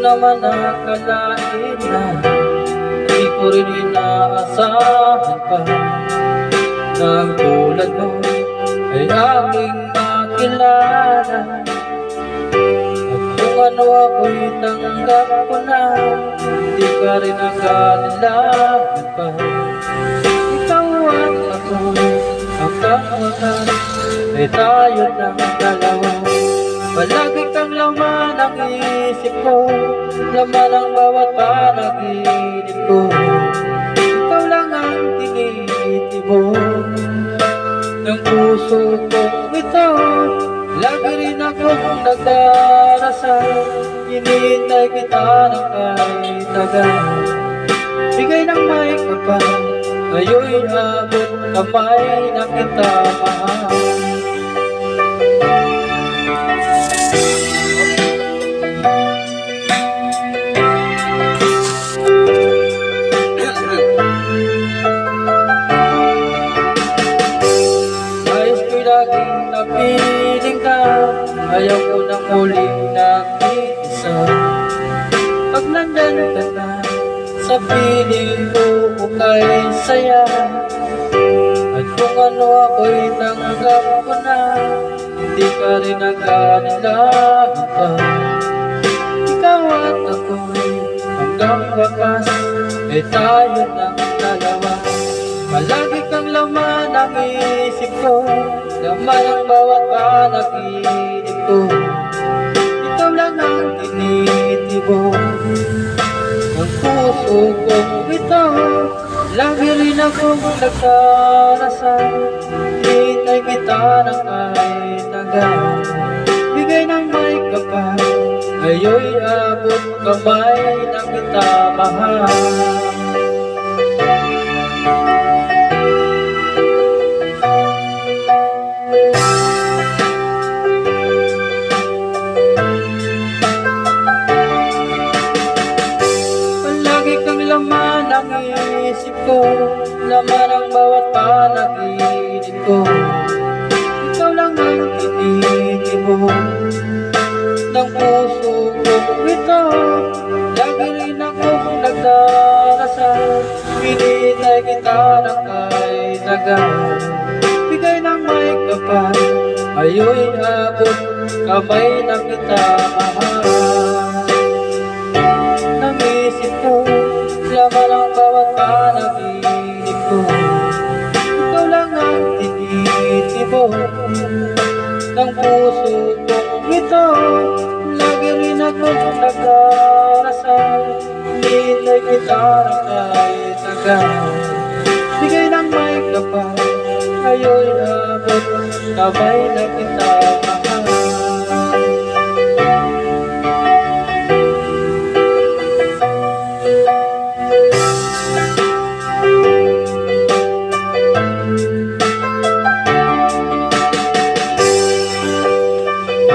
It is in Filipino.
Naman nakalain na. Di ko rin inaasahan pa Nang tulad mo ay aking makilala. At kung ano ako'y tanggap ko na Di ka rin nakalilangan pa. Ikaw at ako hanggang wakas Ay tayo ng dalawa Laman ang bawat panaginip ko. Ikaw lang ang tinitibok Ng puso ko ito Lagi rin akong nagdarasal. Hinihintay kita ng kahit tagal Bigay ng may kapal Ngayon'y abot kamay na kita mahal Laging napiling ka Ayaw ko nang muling nakikisa Pag nandyan ka na Sa piling ko kay saya. At kung ano ako'y tanggap ko na Hindi ka rin nagkanilaan pa. Ikaw at ako'y hanggang wakas Eh tayo ng dalawa Palagi ko Laman ang bawat panaginip ko. Ikaw lang ang tinitibo Ang puso ko ito Lagi rin akong nagdarasal Hintay kita ng kahit tagal Bigay ng may kapal. Ngayon'y abot kamay na kita mahal laman ang isip ko Laman ang bawat panaginip ko. Ikaw lang ang tinitibo Ng puso ko ito Lagi rin akong nagdarasal. Pinitay kita ng kahit tagal Bigay ng may kapal Ayo'y abot kamay na kita mahal tinitibo Ng puso ko ito Lagi rin ako nagdarasal Hinintay kita ng kahit tagal Bigay ng may kapal Ayo'y abot Kamay na kita